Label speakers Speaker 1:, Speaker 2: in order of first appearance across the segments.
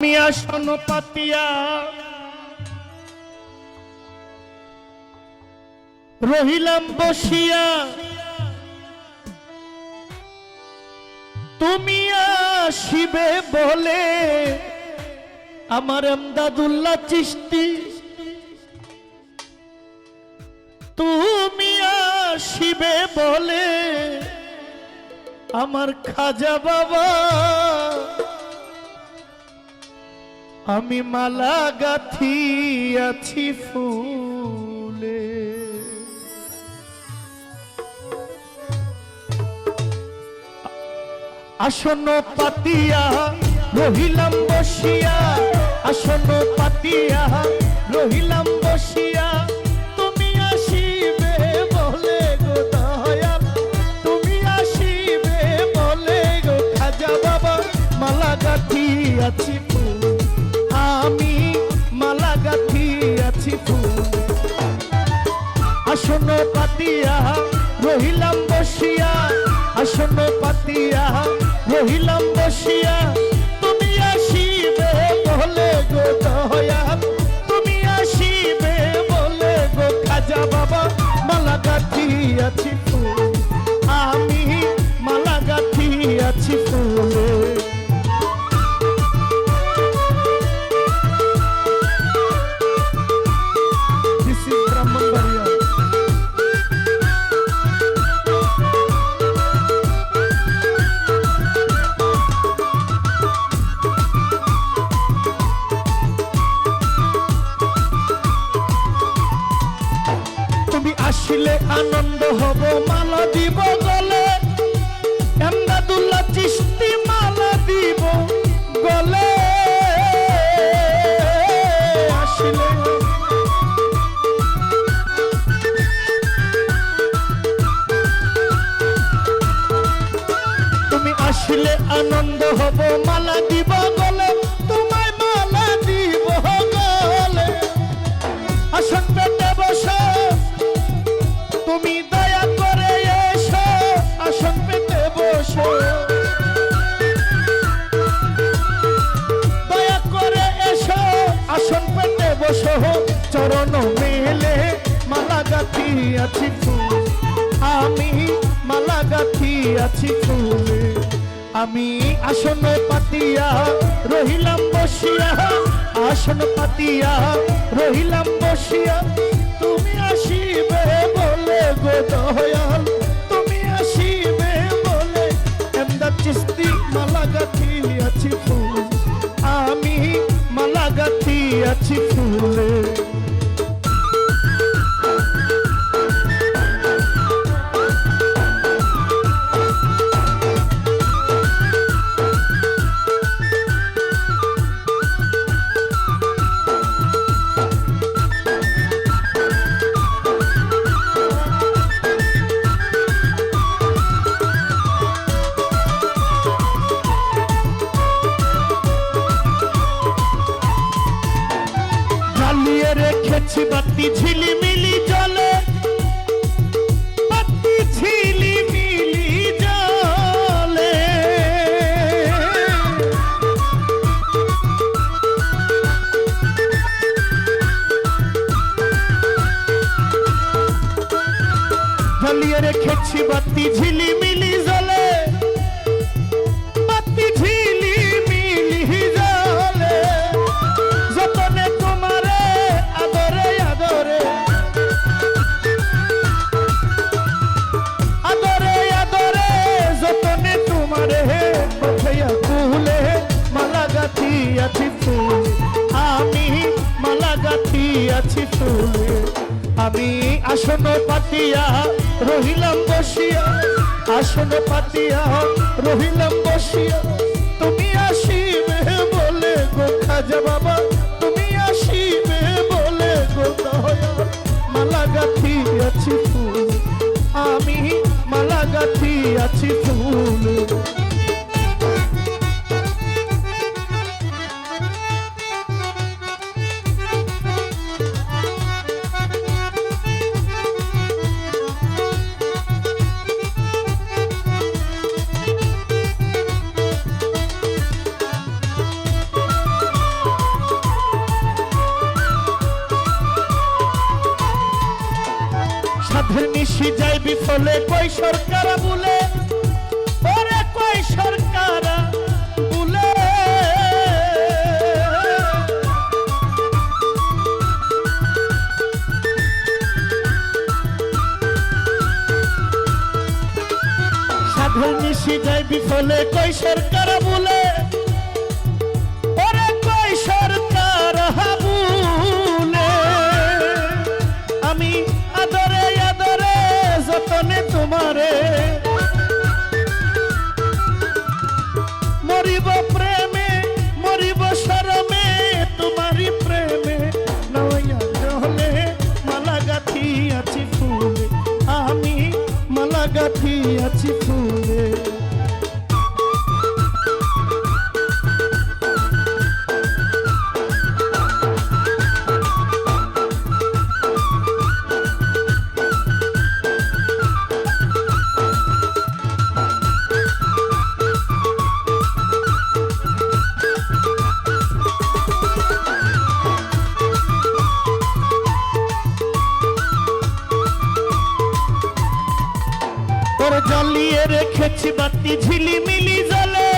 Speaker 1: আমি আসন পাতিয়া। রহিলাম বসিয়া। তুমি আসিবে বলে আমার আমদাদুল্লাহ চিস্তি। তুমি আসিবে বলে আমার খাজা বাবা। আমি মালা গাথি আছি ফুলে। আসন পাতিয়া রহিলাম বসিয়া আসন পাতিয়া রহিলাম বসিয়া। বসিয়া, আসন পাতিয়া রহিলাম বসিয়া, তুমি আসিবে বলে গো দয়াল তুমি আসিবে বলে গো খাজা বাবা, মালা গাথি আছি আমি মালা গাথি আছি ফুলে। আসলে আনন্দ হব মালা দিব আছি ফুল আমি মালা আছি ফুল আমি আসন পাতিয়া রহিলাম বসিয়া। আসন পাতিয়া রহিলাম বসিয়া। রেখেছি বাতি ঝিলিমিলি জলে। বাতি ঝিলিমিলি জলে। জ্বালিয়ে রেখেছি বাতি ঝিলিমিলি আছি ফুল। আমি মালা গাথি আছি ফুলে। আমি আসন পাতিয়া রহিলাম বসিয়া। আসন পাতিয়া রহিলাম বসিয়া। তুমি আসিবে বলে গো খাজা বাবা। তুমি আসিবে বলে গো মালা গাথি আছি ফুল। আমি মালা গাথি আছি ফুল। নিশি যাই বিফলে কই সরকার বলে? ওরে কই সরকার নিশি যাই বিফলে কই সরকার বলে? প্রেমে, মরিব শরমে তোমারি প্রেমে। নয়া জলে মালা গাথি আছি ফুলে, আমি মালা গাথি আছি রেখেছি বাতি ঝিলিমিলি জলে।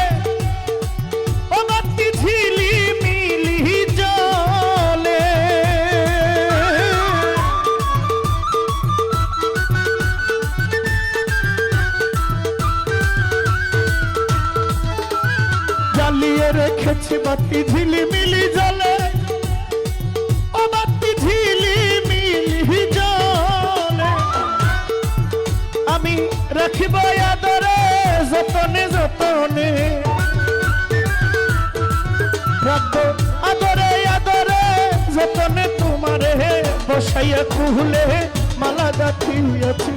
Speaker 1: ও বাতি ঝিলিমিলি জলে। জ্বালিয়ে রেখেছি বাতি ঝিলিমিলি জলে। ও বাতি ঝিলিমিলি জলে। আমি যতনে যতনে রাখব আদরে আদরে, যতনে তোমারে বসাইয়া কুহলে মালা গাথি আছি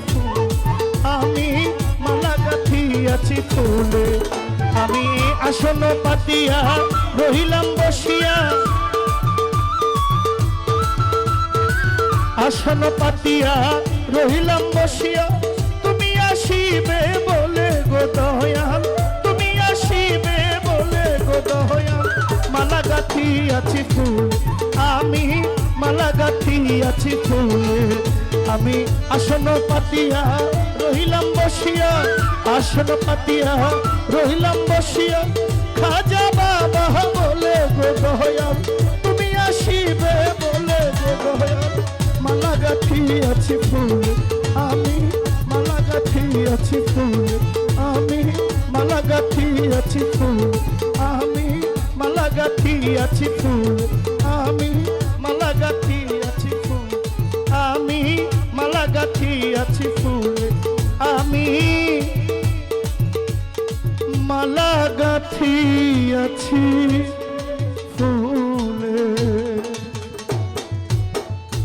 Speaker 1: আমি মালা গাথি আছি ফুলে। আমি আসন পাতিয়া, রহিলাম বসিয়া। আসন পাতিয়া, রহিলাম বসিয়া। তুমি আসিবে দয়াল তুমি আসিবে বলে গো দয়াল মালা গাথি আছি ফুল, আমি মালা গাথি আছি ফুলে। আমি আসন পাতিয়া রহিলাম বসিয়া, আসন পাতিয়া রহিলাম বসিয়া। খাজা বাবা বলে গো দয়াল তুমি আসিবে বলে গো দয়াল মালা গাথি আছি গাথি আছি ফুল আমি মালা গাতিয়াছি ফুল আমি মালা গাতিয়াছি ফুল আমি মালা গাথি আছি।